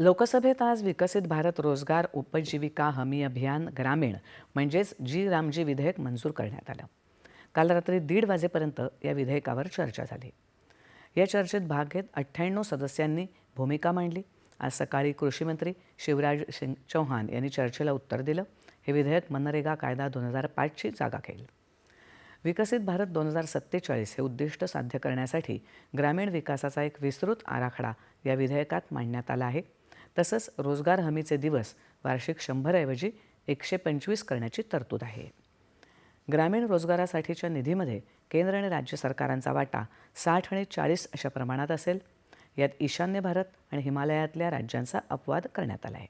लोकसभेत आज विकसित भारत रोजगार उपजीविका हमी अभियान ग्रामीण म्हणजेच जी रामजी विधेयक मंजूर करण्यात आलं. काल रात्री दीड वाजेपर्यंत या विधेयकावर चर्चा झाली. या चर्चेत भाग घेत अठ्ठ्याण्णव सदस्यांनी भूमिका मांडली. आज सकाळी कृषीमंत्री शिवराज सिंग चौहान यांनी चर्चेला उत्तर दिलं. हे विधेयक मनरेगा कायदा दोन हजार पाचची जागा घेईल. विकसित भारत दोन हजार सत्तेचाळीस हे उद्दिष्ट साध्य करण्यासाठी ग्रामीण विकासाचा एक विस्तृत आराखडा या विधेयकात मांडण्यात आला आहे. तसंच रोजगार हमीचे दिवस वार्षिक शंभरऐवजी एकशे पंचवीस करण्याची तरतूद आहे. ग्रामीण रोजगारासाठीच्या निधीमध्ये केंद्र आणि राज्य सरकारांचा वाटा साठ आणि चाळीस अशा प्रमाणात असेल. यात ईशान्य भारत आणि हिमालयातल्या राज्यांचा अपवाद करण्यात आला आहे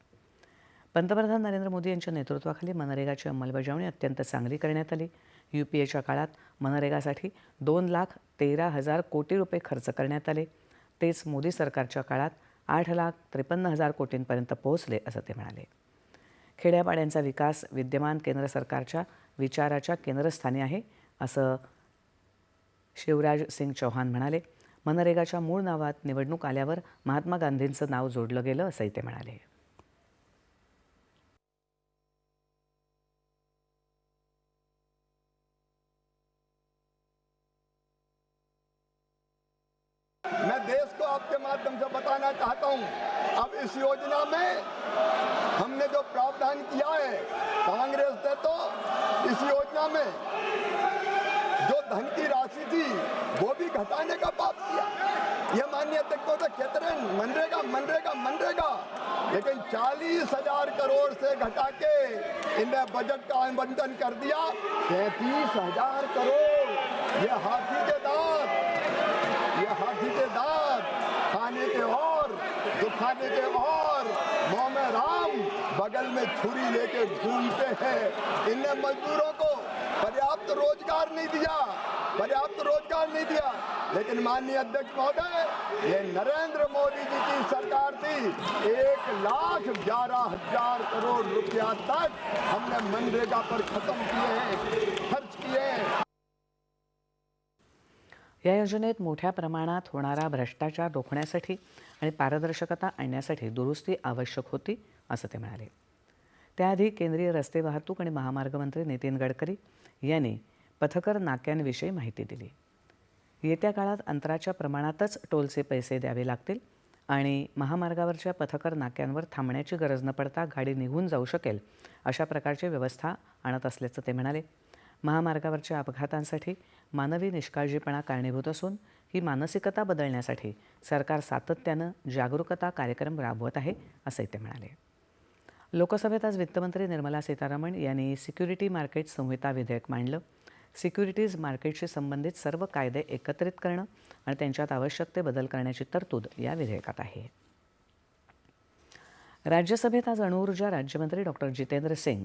पंतप्रधान नरेंद्र मोदी यांच्या नेतृत्वाखाली मनरेगाची अंमलबजावणी अत्यंत चांगली करण्यात आली. यू पी एच्या काळात मनरेगासाठी दोन लाख तेरा हजार कोटी रुपये खर्च करण्यात आले. तेच मोदी सरकारच्या काळात आठ लाख त्रेपन्न हजार कोटींपर्यंत पोहोचले असं ते म्हणाले. खेड्यापाड्यांचा विकास विद्यमान केंद्र सरकारच्या विचाराच्या केंद्रस्थानी आहे असं शिवराज सिंग चौहान म्हणाले. मनरेगाच्या मूळ नावात निवडणूक आल्यावर महात्मा गांधींचं नाव जोडलं गेलं असंही ते म्हणाले. आपके माध्यम से बताना चाहता हूँ, अब इस योजना में हमने जो प्रावधान किया है, कांग्रेस ने तो इस योजना में जो धन की राशि थी, वो भी घटाने का पाप किया। ये अध्यक्षों से कहते रहे मनरेगा मनरेगा मनरेगा। लेकिन चालीस हज़ार करोड़ से घटा के इन्हें बजट का आवंटन कर दिया, तैतीस हज़ार करोड़। ये हाथी के दांत, ये हाथी के दांत। दुखाने के और मुँह में राम बगल में छुरी लेके घूमते हैं। इनने मजदूरों को पर्याप्त रोज़गार नहीं दिया, पर्याप्त रोज़गार नहीं दिया। लेकिन माननीय अध्यक्ष महोदय, ये नरेंद्र मोदी जी की सरकार थी। एक लाख ग्यारह हज़ार करोड़ रुपया तक हमने मनरेगा पर खत्म किए हैं, खर्च किए या योजनेत मोठ्या प्रमाणात होणारा भ्रष्टाचार रोखण्यासाठी आणि पारदर्शकता आणण्यासाठी दुरुस्ती आवश्यक होती असं ते म्हणाले. त्याआधी केंद्रीय रस्ते वाहतूक आणि महामार्ग मंत्री नितीन गडकरी यांनी पथकर नाक्यांविषयी माहिती दिली. येत्या काळात अंतराच्या प्रमाणातच टोलचे पैसे द्यावे लागतील आणि महामार्गावरच्या पथकर नाक्यांवर थांबण्याची गरज न पडता गाडी निघून जाऊ शकेल अशा प्रकारची व्यवस्था आणत असल्याचं ते म्हणाले. महामार्गावरच्या अपघातांसाठी मानवी निष्काळजीपणा कारणीभूत असून ही मानसिकता बदलण्यासाठी सरकार सातत्यानं जागरूकता कार्यक्रम राबवत आहे असंही ते म्हणाले. लोकसभेत आज वित्तमंत्री निर्मला सीतारामन यांनी सिक्युरिटी मार्केट संहिता विधेयक मांडलं. सिक्युरिटीज मार्केटशी संबंधित सर्व कायदे एकत्रित करणं आणि त्यांच्यात आवश्यक ते बदल करण्याची तरतूद या विधेयकात आहे. राज्यसभेत आज अणुऊर्जा राज्यमंत्री डॉक्टर जितेंद्र सिंग